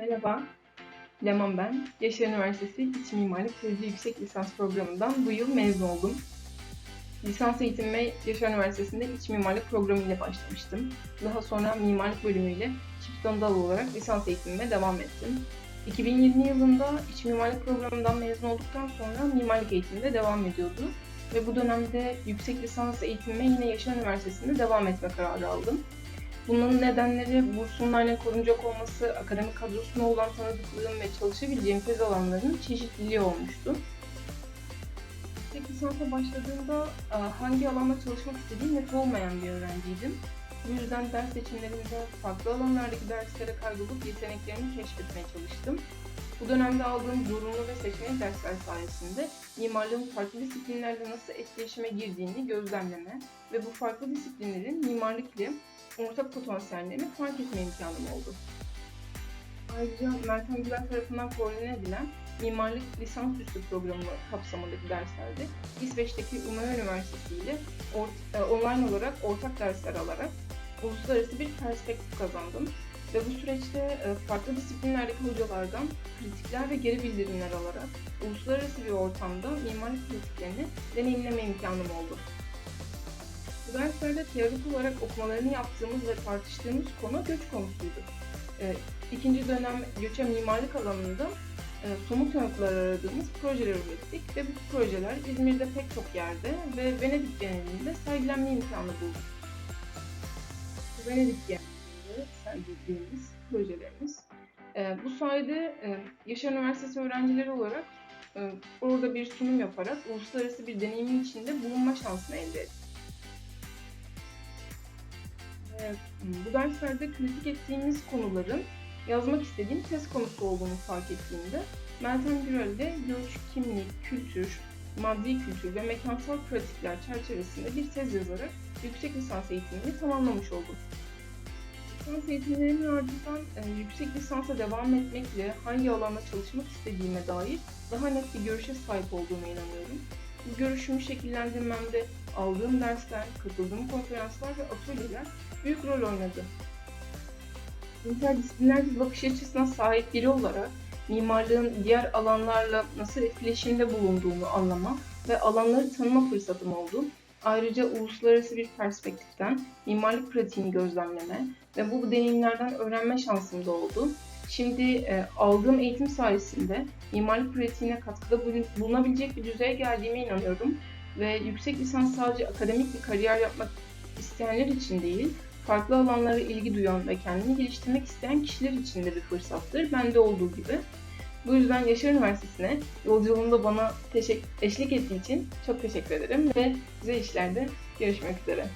Merhaba, Leman ben. Yaşar Üniversitesi İç Mimarlık Tezi Yüksek Lisans Programı'ndan bu yıl mezun oldum. Lisans eğitimime Yaşar Üniversitesi'nde İç Mimarlık Programı ile başlamıştım. Daha sonra Mimarlık bölümüyle çift dal olarak lisans eğitimime devam ettim. 2020 yılında İç Mimarlık Programı'ndan mezun olduktan sonra mimarlık eğitiminde devam ediyordu. Ve bu dönemde yüksek lisans eğitimime yine Yaşar Üniversitesi'nde devam etme kararı aldım. Bunun nedenleri aynen korunacak olması, akademik kadrosuna olan tanıdıklığım ve çalışabileceğim tez alanlarının çeşitliliği olmuştu. Yüksek lisansa başladığımda e, hangi alanda çalışmak istediğim net olmayan bir öğrenciydim. Bu yüzden ders seçimlerimde farklı alanlardaki derslere kaydolup yeteneklerimi keşfetmeye çalıştım. Bu dönemde aldığım zorunlu ve seçmeli dersler sayesinde mimarlığın farklı disiplinlerle nasıl etkileşime girdiğini gözlemleme ve bu farklı disiplinlerin mimarlık ile ortak potansiyellerini fark etme imkanım oldu. Ayrıca Meltem Güler tarafından koordine edilen mimarlık lisansüstü programı kapsamındaki derslerde İsveç'teki Umeå Üniversitesi ile e, online olarak ortak dersler alarak uluslararası bir perspektif kazandım. Ve bu süreçte e, farklı disiplinlerdeki hocalardan kritikler ve geri bildirimler alarak uluslararası bir ortamda mimarlık pratiklerini deneyimleme imkanım oldu. Bu derslerde teorik olarak okumalarını yaptığımız ve tartıştığımız konu göç konusuydu. E, İkinci dönem göçe mimarlık alanında e, somut yanıtlar aradığımız projeler ürettik ve bu projeler İzmir'de pek çok yerde ve Venedik genelinde sergilenme imkanı bulduk. Bu Venedik genelinde sergilediğimiz projelerimiz. E, bu sayede e, Yaşar Üniversitesi öğrencileri olarak e, orada bir sunum yaparak uluslararası bir deneyimin içinde bulunma şansını elde ettik. Bu derslerde kritik ettiğimiz konuların yazmak istediğim tez konusu olduğunu fark ettiğimde Meltem Gürel'de göç, kimlik, kültür, maddi kültür ve mekansal pratikler çerçevesinde bir tez yazarak yüksek lisans eğitimini tamamlamış oldum. Lisans eğitimlerimin ardından e, yüksek lisansa devam etmekle hangi alanda çalışmak istediğime dair daha net bir görüşe sahip olduğuma inanıyorum. Görüşümü şekillendirmemde aldığım dersler, katıldığım konferanslar ve atölyeler büyük rol oynadı. İnterdisipliner bir bakış açısına sahip biri olarak mimarlığın diğer alanlarla nasıl etkileşimde bulunduğunu anlama ve alanları tanıma fırsatım oldu. Ayrıca uluslararası bir perspektiften mimarlık pratiğini gözlemleme ve bu deneyimlerden öğrenme şansım da oldu. Şimdi e, aldığım eğitim sayesinde mimarlık pratiğine katkıda bulun- bulunabilecek bir düzeye geldiğime inanıyorum. Ve yüksek lisans sadece akademik bir kariyer yapmak isteyenler için değil, farklı alanlara ilgi duyan ve kendini geliştirmek isteyen kişiler için de bir fırsattır. Bende olduğu gibi. Bu yüzden Yaşar Üniversitesi'ne yolculuğumda bana teşek- eşlik ettiği için çok teşekkür ederim ve size işlerde görüşmek üzere.